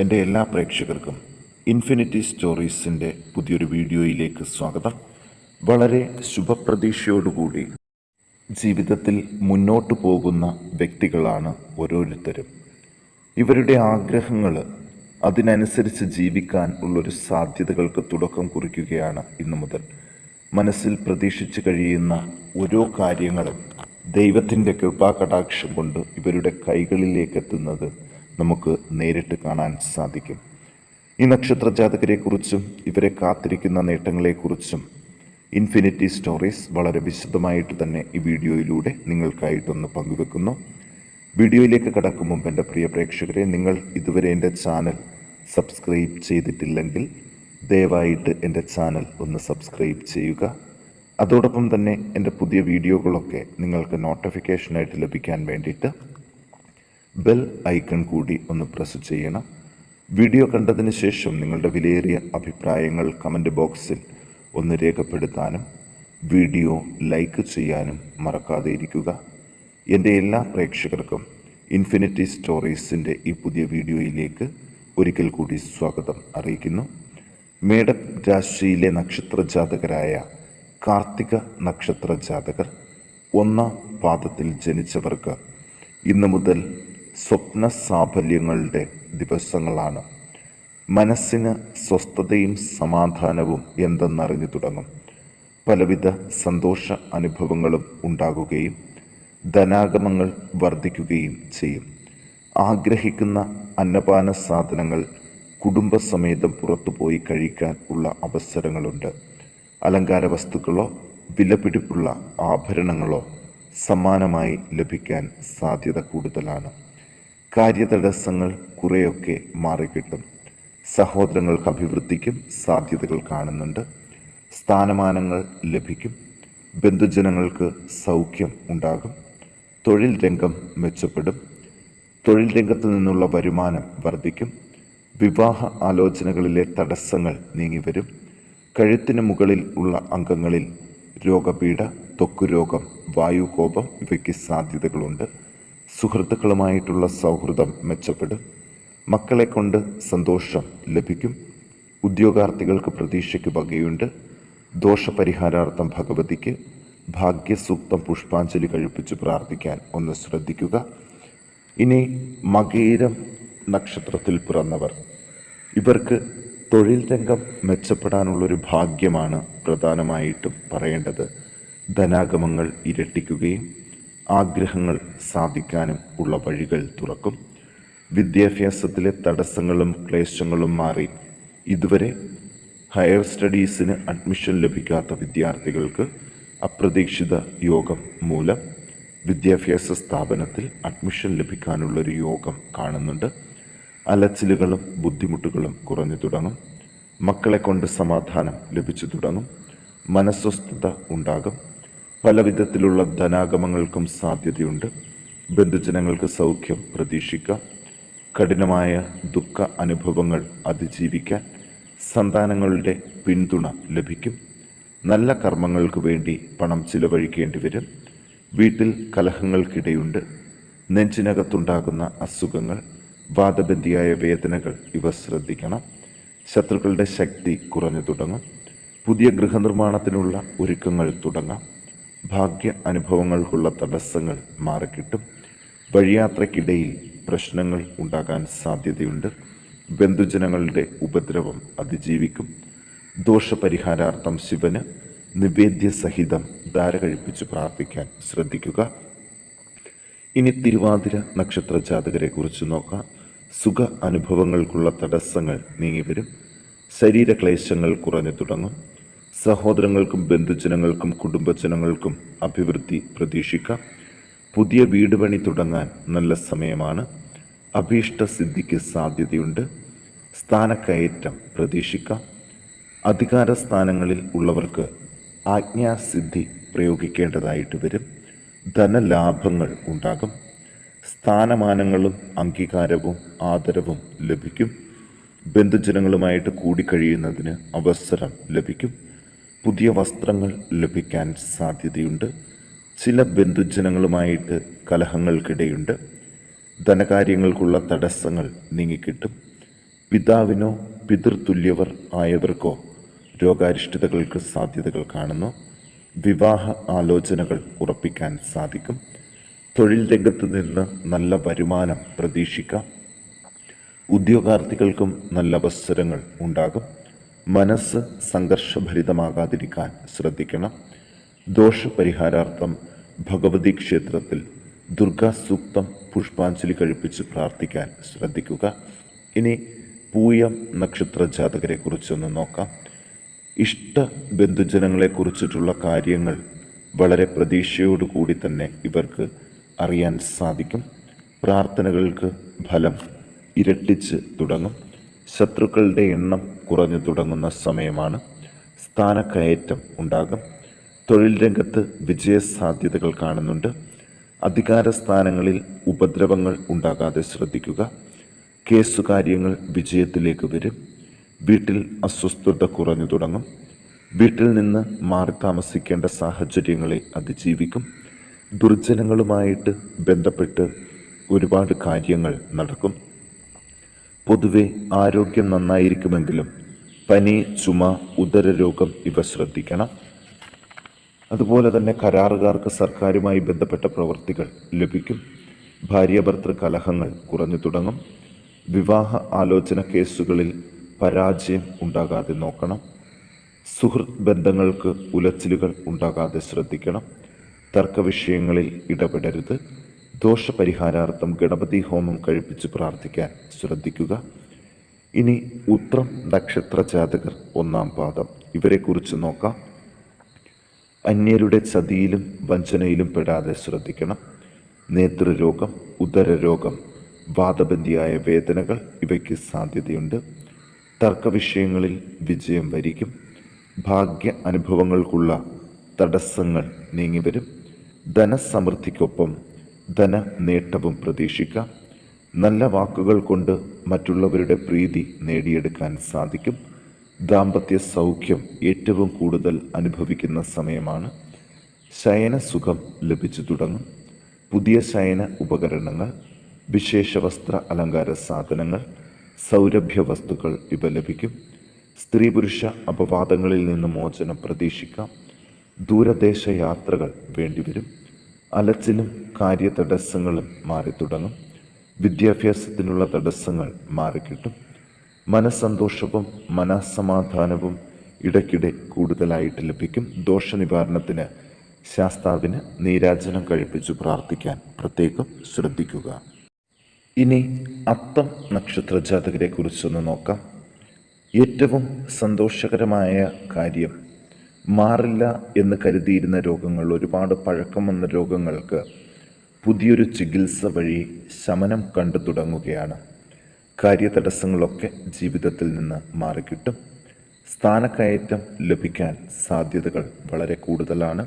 എന്റെ എല്ലാ പ്രേക്ഷകർക്കും ഇൻഫിനിറ്റി സ്റ്റോറീസിന്റെ പുതിയൊരു വീഡിയോയിലേക്ക് സ്വാഗതം. വളരെ ശുഭപ്രതീക്ഷയോടുകൂടി ജീവിതത്തിൽ മുന്നോട്ടു പോകുന്ന വ്യക്തികളാണ് ഓരോരുത്തരും. ഇവരുടെ ആഗ്രഹങ്ങൾ അതിനനുസരിച്ച് ജീവിക്കാൻ ഉള്ളൊരു സാധ്യതകൾക്ക് തുടക്കം കുറിക്കുകയാണ് ഇന്നു മുതൽ. മനസ്സിൽ പ്രതീക്ഷിച്ച് കഴിയുന്ന ഓരോ കാര്യങ്ങളും ദൈവത്തിന്റെ കൃപാകടാക്ഷം കൊണ്ട് ഇവരുടെ കൈകളിലേക്ക് എത്തുന്നത് നമുക്ക് നേരിട്ട് കാണാൻ സാധിക്കും. ഈ നക്ഷത്ര ജാതകരെക്കുറിച്ചും ഇവരെ കാത്തിരിക്കുന്ന നേട്ടങ്ങളെക്കുറിച്ചും ഇൻഫിനിറ്റി സ്റ്റോറീസ് വളരെ വിശദമായിട്ട് തന്നെ ഈ വീഡിയോയിലൂടെ നിങ്ങൾക്കായിട്ടൊന്ന് പങ്കുവെക്കുന്നു. വീഡിയോയിലേക്ക് കടക്കും മുമ്പ് എന്റെ പ്രിയ പ്രേക്ഷകരെ നിങ്ങൾ ഇതുവരെ എന്റെ ചാനൽ സബ്സ്ക്രൈബ് ചെയ്തിട്ടില്ലെങ്കിൽ ദയവായിട്ട് എന്റെ ചാനൽ ഒന്ന് സബ്സ്ക്രൈബ് ചെയ്യുക. അതോടൊപ്പം തന്നെ എന്റെ പുതിയ വീഡിയോകളൊക്കെ നിങ്ങൾക്ക് നോട്ടിഫിക്കേഷനായിട്ട് ലഭിക്കാൻ വേണ്ടിയിട്ട് ബെൽ ഐക്കൺ കൂടി ഒന്ന് പ്രസ് ചെയ്യണം. വീഡിയോ കണ്ടതിന് ശേഷം നിങ്ങളുടെ വിലയേറിയ അഭിപ്രായങ്ങൾ കമന്റ് ബോക്സിൽ ഒന്ന് രേഖപ്പെടുത്താനും വീഡിയോ ലൈക്ക് ചെയ്യാനും മറക്കാതെ ഇരിക്കുക. എന്റെ എല്ലാ പ്രേക്ഷകർക്കും ഇൻഫിനിറ്റി സ്റ്റോറീസിന്റെ ഈ പുതിയ വീഡിയോയിലേക്ക് ഒരിക്കൽ കൂടി സ്വാഗതം അറിയിക്കുന്നു. മേട രാശിയിലെ നക്ഷത്ര ജാതകരായ കാർത്തിക നക്ഷത്ര ജാതകർ ഒന്നാം പാദത്തിൽ ജനിച്ചവർക്ക് ഇന്നു മുതൽ സ്വപ്ന സാഫല്യങ്ങളുടെ ദിവസങ്ങളാണ്. മനസ്സിന് സ്വസ്ഥതയും സമാധാനവും എന്തെന്നറിഞ്ഞു തുടങ്ങും. പലവിധ സന്തോഷ അനുഭവങ്ങളും ഉണ്ടാകുകയും ധനാഗമങ്ങൾ വർദ്ധിക്കുകയും ചെയ്യും. ആഗ്രഹിക്കുന്ന അന്നപാന സാധനങ്ങൾ കുടുംബസമേതം പുറത്തുപോയി കഴിക്കാൻ ഉള്ള അവസരങ്ങളുണ്ട്. അലങ്കാര വസ്തുക്കളോ വിലപിടിപ്പുള്ള ആഭരണങ്ങളോ സമ്മാനമായി ലഭിക്കാൻ സാധ്യത കൂടുതലാണ്. കാര്യതടസ്സങ്ങൾ കുറേയൊക്കെ മാറിക്കിട്ടും. സഹോദരങ്ങൾക്ക് അഭിവൃദ്ധിക്കും സാധ്യതകൾ കാണുന്നുണ്ട്. സ്ഥാനമാനങ്ങൾ ലഭിക്കും. ബന്ധുജനങ്ങൾക്ക് സൗഖ്യം ഉണ്ടാകും. തൊഴിൽ രംഗം മെച്ചപ്പെടും. തൊഴിൽ രംഗത്ത് നിന്നുള്ള വരുമാനം വർദ്ധിക്കും. വിവാഹ ആലോചനകളിലെ തടസ്സങ്ങൾ നീങ്ങിവരും. കഴുത്തിന് മുകളിൽ ഉള്ള അംഗങ്ങളിൽ രോഗപീഠ ത്വക്കുരോഗം വായുകോപം ഇവയ്ക്ക് സാധ്യതകളുണ്ട്. സുഹൃത്തുക്കളുമായിട്ടുള്ള സൗഹൃദം മെച്ചപ്പെടും. മക്കളെ കൊണ്ട് സന്തോഷം ലഭിക്കും. ഉദ്യോഗാർത്ഥികൾക്ക് പ്രതീക്ഷയ്ക്ക് വകയുണ്ട്. ദോഷപരിഹാരാർത്ഥം ഭഗവതിക്ക് ഭാഗ്യസൂക്തം പുഷ്പാഞ്ജലി കഴിപ്പിച്ച് പ്രാർത്ഥിക്കാൻ ഒന്ന് ശ്രദ്ധിക്കുക. ഇനി മകീരം നക്ഷത്രത്തിൽ പിറന്നവർ. ഇവർക്ക് തൊഴിൽ രംഗം മെച്ചപ്പെടാനുള്ളൊരു ഭാഗ്യമാണ് പ്രധാനമായിട്ടും പറയേണ്ടത്. ധനാഗമങ്ങൾ ഇരട്ടിക്കുകയും ആഗ്രഹങ്ങൾ സാധിക്കാനും ഉള്ള വഴികൾ തുറക്കും. വിദ്യാഭ്യാസത്തിലെ തടസ്സങ്ങളും ക്ലേശങ്ങളും മാറി. ഇതുവരെ ഹയർ സ്റ്റഡീസിന് അഡ്മിഷൻ ലഭിക്കാത്ത വിദ്യാർത്ഥികൾക്ക് അപ്രതീക്ഷിത യോഗം മൂലം വിദ്യാഭ്യാസ സ്ഥാപനത്തിൽ അഡ്മിഷൻ ലഭിക്കാനുള്ളൊരു യോഗം കാണുന്നുണ്ട്. അലച്ചിലുകളും ബുദ്ധിമുട്ടുകളും കുറഞ്ഞു തുടങ്ങും. മക്കളെ കൊണ്ട് സമാധാനം ലഭിച്ചു തുടങ്ങും. മനസ്വസ്ഥത ഉണ്ടാകും. പല വിധത്തിലുള്ള ധനാഗമങ്ങൾക്കും സാധ്യതയുണ്ട്. ബന്ധുജനങ്ങൾക്ക് സൗഖ്യം പ്രതീക്ഷിക്കാം. കഠിനമായ ദുഃഖ അനുഭവങ്ങൾ അതിജീവിക്കാൻ സന്താനങ്ങളുടെ പിന്തുണ ലഭിക്കും. നല്ല കർമ്മങ്ങൾക്ക് വേണ്ടി പണം ചിലവഴിക്കേണ്ടി വരും. വീട്ടിൽ കലഹങ്ങൾക്കിടയുണ്ട്. നെഞ്ചിനകത്തുണ്ടാകുന്ന അസുഖങ്ങൾ വാദബന്ധിയായ വേദനകൾ ഇവ ശ്രദ്ധിക്കണം. ശത്രുക്കളുടെ ശക്തി കുറഞ്ഞു തുടങ്ങും. പുതിയ ഗൃഹനിർമ്മാണത്തിനുള്ള ഒരുക്കങ്ങൾ തുടങ്ങാം. ഭാഗ്യ അനുഭവങ്ങൾക്കുള്ള തടസ്സങ്ങൾ മാറിക്കിട്ടും. വഴിയാത്രയ്ക്കിടയിൽ പ്രശ്നങ്ങൾ ഉണ്ടാകാൻ സാധ്യതയുണ്ട്. ബന്ധുജനങ്ങളുടെ ഉപദ്രവം അതിജീവിക്കും. ദോഷപരിഹാരാർത്ഥം ശിവന് നിവേദ്യ സഹിതം ധാര കഴിപ്പിച്ച് പ്രാർത്ഥിക്കാൻ ശ്രദ്ധിക്കുക. ഇനി തിരുവാതിര നക്ഷത്ര ജാതകരെ കുറിച്ച് നോക്കാം. സുഖ അനുഭവങ്ങൾക്കുള്ള തടസ്സങ്ങൾ നീങ്ങിവരും. ശരീരക്ലേശങ്ങൾ കുറഞ്ഞു തുടങ്ങും. സഹോദരങ്ങൾക്കും ബന്ധുജനങ്ങൾക്കും കുടുംബജനങ്ങൾക്കും അഭിവൃദ്ധി പ്രതീക്ഷിക്കാം. പുതിയ വീട് പണി തുടങ്ങാൻ നല്ല സമയമാണ്. അഭീഷ്ട സിദ്ധിക്ക് സാധ്യതയുണ്ട്. സ്ഥാനക്കയറ്റം പ്രതീക്ഷിക്കാം. അധികാര സ്ഥാനങ്ങളിൽ ഉള്ളവർക്ക് ആജ്ഞാസിദ്ധി പ്രയോഗിക്കേണ്ടതായിട്ട് വരും. ധനലാഭങ്ങൾ ഉണ്ടാകും. സ്ഥാനമാനങ്ങളും അംഗീകാരവും ആദരവും ലഭിക്കും. ബന്ധുജനങ്ങളുമായിട്ട് കൂടിക്കഴിയുന്നതിന് അവസരം ലഭിക്കും. പുതിയ വസ്ത്രങ്ങൾ ലഭിക്കാൻ സാധ്യതയുണ്ട്. ചില ബന്ധുജനങ്ങളുമായിട്ട് കലഹങ്ങൾക്കിടയുണ്ട്. ധനകാര്യങ്ങൾക്കുള്ള തടസ്സങ്ങൾ നീങ്ങിക്കിട്ടും. പിതാവിനോ പിതൃതുല്യവർ ആയവർക്കോ രോഗാരിഷ്ടതകൾക്ക് സാധ്യതകൾ കാണുന്നു. വിവാഹ ആലോചനകൾ ഉറപ്പിക്കാൻ സാധിക്കും. തൊഴിൽ രംഗത്ത് നിന്ന് നല്ല വരുമാനം പ്രതീക്ഷിക്കാം. ഉദ്യോഗാർത്ഥികൾക്കും നല്ല അവസരങ്ങൾ ഉണ്ടാകും. മനസ്സ് സംഘർഷഭരിതമാകാതിരിക്കാൻ ശ്രദ്ധിക്കണം. ദോഷപരിഹാരാർത്ഥം ഭഗവതി ക്ഷേത്രത്തിൽ ദുർഗാ സൂക്തം പുഷ്പാഞ്ജലി കഴിപ്പിച്ച് പ്രാർത്ഥിക്കാൻ ശ്രദ്ധിക്കുക. ഇനി പൂയം നക്ഷത്ര ജാതകരെ കുറിച്ചൊന്ന് നോക്കാം. ഇഷ്ട ബന്ധുജനങ്ങളെ കുറിച്ചിട്ടുള്ള കാര്യങ്ങൾ വളരെ പ്രതീക്ഷയോടുകൂടി തന്നെ ഇവർക്ക് അറിയാൻ സാധിക്കും. പ്രാർത്ഥനകൾക്ക് ഫലം ഇരട്ടിച്ച് തുടങ്ങും. ശത്രുക്കളുടെ എണ്ണം കുറഞ്ഞു തുടങ്ങുന്ന സമയമാണ് സ്ഥാനക്കയറ്റം ഉണ്ടാകും. തൊഴിൽ രംഗത്ത് വിജയസാധ്യതകൾ കാണുന്നുണ്ട്. അധികാര സ്ഥാനങ്ങളിൽ ഉപദ്രവങ്ങൾ ഉണ്ടാകാതെ ശ്രദ്ധിക്കുക. കേസുകാര്യങ്ങൾ വിജയത്തിലേക്ക് വരും. വീട്ടിൽ അസ്വസ്ഥത കുറഞ്ഞു തുടങ്ങും. വീട്ടിൽ നിന്ന് മാറി താമസിക്കേണ്ട സാഹചര്യങ്ങളെ അതിജീവിക്കും. ദുർജനങ്ങളുമായിട്ട് ബന്ധപ്പെട്ട് ഒരുപാട് കാര്യങ്ങൾ നടക്കും. പൊതുവെ ആരോഗ്യം നന്നായിരിക്കുമെങ്കിലും പനി ചുമ ഉദരരോഗം ഇവ ശ്രദ്ധിക്കണം. അതുപോലെ തന്നെ കരാറുകാർക്ക് സർക്കാരുമായി ബന്ധപ്പെട്ട പ്രവൃത്തികൾ ലഭിക്കും. ഭാര്യാഭർത്തൃ കലഹങ്ങൾ കുറഞ്ഞു തുടങ്ങും. വിവാഹ ആലോചന കേസുകളിൽ പരാജയം ഉണ്ടാകാതെ നോക്കണം. സുഹൃത്ത് ബന്ധങ്ങൾക്ക് ഉലച്ചിലുകൾ ഉണ്ടാകാതെ ശ്രദ്ധിക്കണം. തർക്ക വിഷയങ്ങളിൽ ഇടപെടരുത്. ദോഷപരിഹാരാർത്ഥം ഗണപതി ഹോമം കഴിപ്പിച്ച് പ്രാർത്ഥിക്കാൻ ശ്രദ്ധിക്കുക. ഇനി ഉത്രം നക്ഷത്ര ജാതകർ ഒന്നാം പാദം. ഇവരെക്കുറിച്ച് നോക്കാം. അന്യരുടെ ചതിയിലും വഞ്ചനയിലും പെടാതെ ശ്രദ്ധിക്കണം. നേതൃരോഗം ഉദരരോഗം വാദബന്ധിയായ വേദനകൾ ഇവയ്ക്ക് സാധ്യതയുണ്ട്. തർക്കവിഷയങ്ങളിൽ വിജയം വരിക്കും. ഭാഗ്യ അനുഭവങ്ങൾക്കുള്ള തടസ്സങ്ങൾ നീങ്ങിവരും. ധനസമൃദ്ധിക്കൊപ്പം ധന നേട്ടവും പ്രതീക്ഷിക്കാം. നല്ല വാക്കുകൾ കൊണ്ട് മറ്റുള്ളവരുടെ പ്രീതി നേടിയെടുക്കാൻ സാധിക്കും. ദാമ്പത്യ സൗഖ്യം ഏറ്റവും കൂടുതൽ അനുഭവിക്കുന്ന സമയമാണ്. ശയനസുഖം ലഭിച്ചു തുടങ്ങും. പുതിയ ശയന ഉപകരണങ്ങൾ വിശേഷ വസ്ത്ര അലങ്കാര സാധനങ്ങൾ സൗരഭ്യ വസ്തുക്കൾ ഇവ ലഭിക്കും. സ്ത്രീ പുരുഷ അപവാദങ്ങളിൽ നിന്ന് മോചനം പ്രതീക്ഷിക്കാം. ദൂരദേശ യാത്രകൾ വേണ്ടിവരും. അലച്ചിലും കാര്യ തടസ്സങ്ങളും മാറിത്തുടങ്ങും വിദ്യാഭ്യാസത്തിനുള്ള തടസ്സങ്ങൾ മാറിക്കിട്ടും മനസ്സന്തോഷവും മനസ്സമാധാനവും ഇടയ്ക്കിടെ കൂടുതലായിട്ട് ലഭിക്കും. ദോഷനിവാരണത്തിന് ശാസ്താവിന് നീരാജനം കഴിപ്പിച്ചു പ്രാർത്ഥിക്കാൻ പ്രത്യേകം ശ്രദ്ധിക്കുക. ഇനി അത്തം നക്ഷത്ര ജാതകരെ കുറിച്ചൊന്ന് നോക്കാം. ഏറ്റവും സന്തോഷകരമായ കാര്യം മാറില്ല എന്ന് കരുതിയിരുന്ന രോഗങ്ങൾ ഒരുപാട് പഴക്കം വന്ന രോഗങ്ങൾക്ക് പുതിയൊരു ചികിത്സ വഴി ശമനം കണ്ടു തുടങ്ങുകയാണ്. കാര്യതടസ്സങ്ങളൊക്കെ ജീവിതത്തിൽ നിന്ന് മാറിക്കിട്ടും. സ്ഥാനക്കയറ്റം ലഭിക്കാൻ സാധ്യതകൾ വളരെ കൂടുതലാണ്.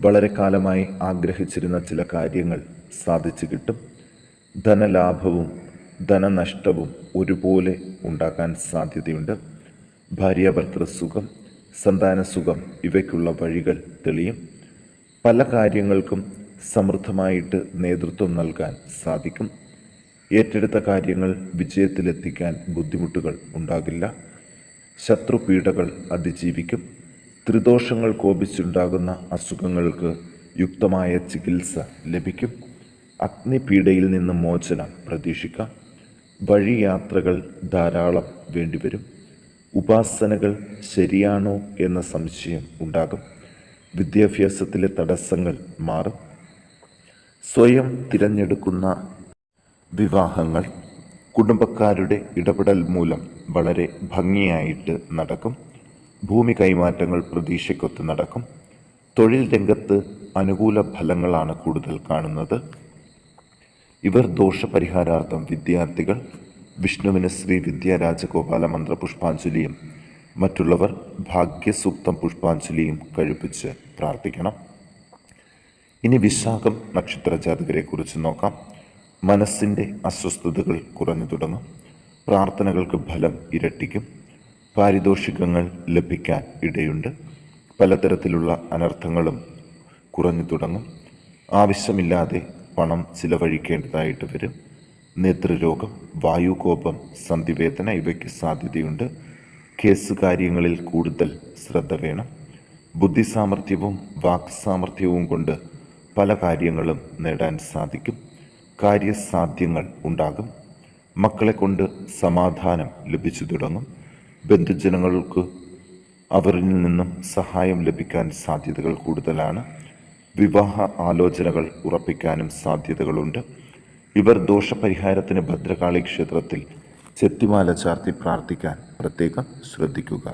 വളരെ കാലമായി ആഗ്രഹിച്ചിരുന്ന ചില കാര്യങ്ങൾ സാധിച്ചു കിട്ടും. ധനലാഭവും ധനനഷ്ടവും ഒരുപോലെ ഉണ്ടാക്കാൻ സാധ്യതയുണ്ട്. ഭാര്യാഭർത്തൃ സുഖം സന്താന സുഖം ഇവയ്ക്കുള്ള വഴികൾ തെളിയും. പല കാര്യങ്ങൾക്കും സമൃദ്ധമായിട്ട് നേതൃത്വം നൽകാൻ സാധിക്കും. ഏറ്റെടുത്ത കാര്യങ്ങൾ വിജയത്തിലെത്തിക്കാൻ ബുദ്ധിമുട്ടുകൾ ഉണ്ടാകില്ല. ശത്രുപീഡകൾ അതിജീവിക്കും. ത്രിദോഷങ്ങൾ കോപിച്ചുണ്ടാകുന്ന അസുഖങ്ങൾക്ക് യുക്തമായ ചികിത്സ ലഭിക്കും. അഗ്നിപീഡയിൽ നിന്ന് മോചനം പ്രതീക്ഷിക്കാം. വഴിയാത്രകൾ ധാരാളം വേണ്ടിവരും. ഉപാസനകൾ ശരിയാണോ എന്ന സംശയം ഉണ്ടാകും. വിദ്യാഭ്യാസത്തിലെ തടസ്സങ്ങൾ മാറും. സ്വയം തിരഞ്ഞെടുക്കുന്ന വിവാഹങ്ങൾ കുടുംബക്കാരുടെ ഇടപെടൽ മൂലം വളരെ ഭംഗിയായിട്ട് നടക്കും. ഭൂമി കൈമാറ്റങ്ങൾ പ്രതീക്ഷയ്ക്കൊത്ത് നടക്കും. തൊഴിൽ രംഗത്ത് അനുകൂല ഫലങ്ങളാണ് കൂടുതൽ കാണുന്നത്. ഇവർ ദോഷപരിഹാരാർത്ഥം വിദ്യാർത്ഥികൾ വിഷ്ണുവിന് ശ്രീ വിദ്യാരാജഗോപാല മന്ത്ര പുഷ്പാഞ്ജലിയും മറ്റുള്ളവർ ഭാഗ്യസൂക്തം പുഷ്പാഞ്ജലിയും കഴിപ്പിച്ച് പ്രാർത്ഥിക്കണം. ഇനി വിശാഖം നക്ഷത്ര ജാതകരെ കുറിച്ച് നോക്കാം. മനസ്സിന്റെ അസ്വസ്ഥതകൾ കുറഞ്ഞു തുടങ്ങും. പ്രാർത്ഥനകൾക്ക് ഫലം ഇരട്ടിക്കും. പാരിതോഷികങ്ങൾ ലഭിക്കാൻ ഇടയുണ്ട്. പലതരത്തിലുള്ള അനർത്ഥങ്ങളും കുറഞ്ഞു തുടങ്ങും. ആവശ്യമില്ലാതെ പണം ചിലവഴിക്കേണ്ടതായിട്ട് വരും. നേത്രരോഗം വായുകോപം സന്ധിവേദന ഇവയ്ക്ക് സാധ്യതയുണ്ട്. കേസ് കാര്യങ്ങളിൽ കൂടുതൽ ശ്രദ്ധ വേണം. ബുദ്ധിസാമർഥ്യവും വാക്സാമർഥ്യവും കൊണ്ട് പല കാര്യങ്ങളും നേടാൻ സാധിക്കും. കാര്യസാധ്യങ്ങൾ ഉണ്ടാകും. മക്കളെ കൊണ്ട് സമാധാനം ലഭിച്ചു തുടങ്ങും. ബന്ധുജനങ്ങൾക്ക് അവരിൽ നിന്നും സഹായം ലഭിക്കാൻ സാധ്യതകൾ കൂടുതലാണ്. വിവാഹ ആലോചനകൾ ഉറപ്പിക്കാനും സാധ്യതകളുണ്ട്. ഇവർ ദോഷപരിഹാരത്തിന് ഭദ്രകാളി ക്ഷേത്രത്തിൽ ചെത്തിമാല ചാർത്തി പ്രാർത്ഥിക്കാൻ പ്രത്യേകം ശ്രദ്ധിക്കുക.